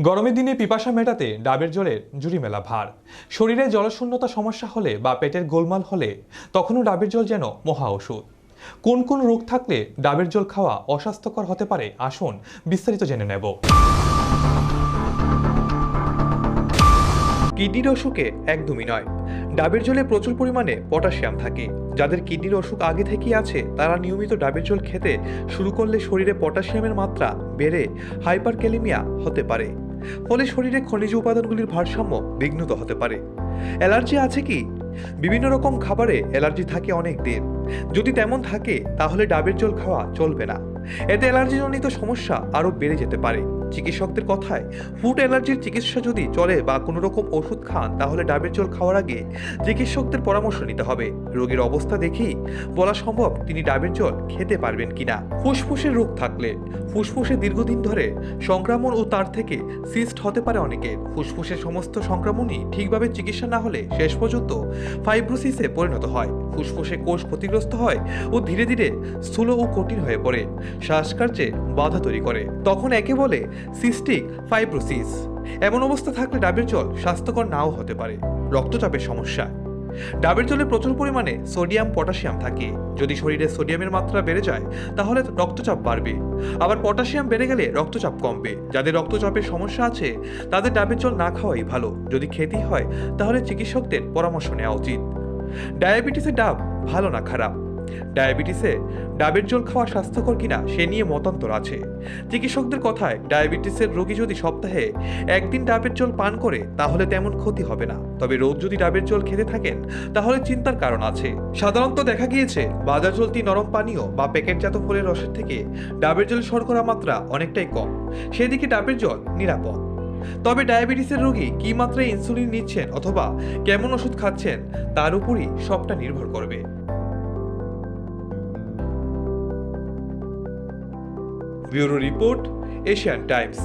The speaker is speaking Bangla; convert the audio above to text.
গরমের দিনে পিপাসা মেটাতে ডাবের জলের জুড়ি মেলা ভার। শরীরে জলশূন্যতা সমস্যা হলে বা পেটের গোলমাল হলে তখনও ডাবের জল যেন মহা ওষুধ। কোন কোন রোগ থাকলে ডাবের জল খাওয়া অস্বাস্থ্যকর হতে পারে আসুন বিস্তারিত জেনে নেব। কিডনির অসুখে একদমই নয়। ডাবের জলে প্রচুর পরিমাণে পটাশিয়াম থাকে। যাদের কিডনির অসুখ আগে থেকেই আছে, তারা নিয়মিত ডাবের জল খেতে শুরু করলে শরীরে পটাশিয়ামের মাত্রা বেড়ে হাইপার ক্যালিমিয়া হতে পারে। ফলে শরীরে খনিজ উপাদানগুলির ভারসাম্য বিঘ্নিত হতে পারে। অ্যালার্জি আছে কি? বিভিন্ন রকম খাবারে অ্যালার্জি থাকে অনেক দিন। যদি তেমন থাকে, তাহলে ডাবের জল খাওয়া চলবে না। এতে অ্যালার্জিজনিত সমস্যা আরও বেড়ে যেতে পারে। চিকিৎসকদের কথায় ফুড অ্যালার্জির চিকিৎসা যদি চলে বা কোনো রকম ওষুধ খান, তাহলে ডাবের জল খাওয়ার আগে চিকিৎসকদের পরামর্শ নিতে হবে। রোগীর অবস্থা দেখেই বলা সম্ভব তিনি ডাবের জল খেতে পারবেন কিনা। ফুসফুসের রোগ থাকলে, ফুসফুসে দীর্ঘদিন ধরে সংক্রমণ ও তার থেকে সিস্ট হতে পারে অনেকের ফুসফুসের সমস্ত সংক্রমণই ঠিকভাবে চিকিৎসা না হলে শেষ পর্যন্ত ফাইব্রোসিসে পরিণত হয়। ফুসফুসে কোষ ক্ষতিগ্রস্ত হয় ও ধীরে ধীরে স্থূল ও কঠিন হয়ে পড়ে। শ্বাসকার্যে বাধা তৈরি করে। তখন একে বলে সিস্টিক ফাইব্রোসিস। এমন অবস্থা থাকলে ডাবের জল স্বাস্থ্যকর নাও হতে পারে, রক্তচাপের সমস্যা। ডাবের জলে প্রচুর পরিমাণে সোডিয়াম, পটাশিয়াম থাকে। যদি শরীরে সোডিয়ামের মাত্রা বেড়ে যায়, তাহলে রক্তচাপ বাড়বে। আবার পটাশিয়াম বেড়ে গেলে রক্তচাপ কমবে। যাদের রক্তচাপের সমস্যা আছে, তাদের ডাবের জল না খাওয়াই ভালো। যদি খেতেই হয়, তাহলে চিকিৎসকদের পরামর্শ নেওয়া উচিত। ডায়াবেটিসের ডাব ভালো না খারাপ। ডায়াবেটিসে ডাবের জল খাওয়া স্বাস্থ্যকর কিনা সে নিয়ে মতান্তর আছে। চিকিৎসকদের কথায় ডায়াবেটিসের রোগী যদি সপ্তাহে একদিন ডাবের জল পান করে, তাহলে তেমন ক্ষতি হবে না। তবে রোজ যদি ডাবের জল খেতে থাকেন, তাহলে চিন্তার কারণ আছে। সাধারণত দেখা গিয়েছে, বাজার চলতি নরম পানীয় বা প্যাকেটজাত ফলের রসের থেকে ডাবের জল শর্করা মাত্রা অনেকটাই কম। সেদিকে ডাবের জল নিরাপদ। তবে ডায়াবেটিসের রোগী কি মাত্রায় ইনসুলিন নিচ্ছেন অথবা কেমন ওষুধ খাচ্ছেন, তার উপরই সবটা নির্ভর করবে। Bureau report Asian Times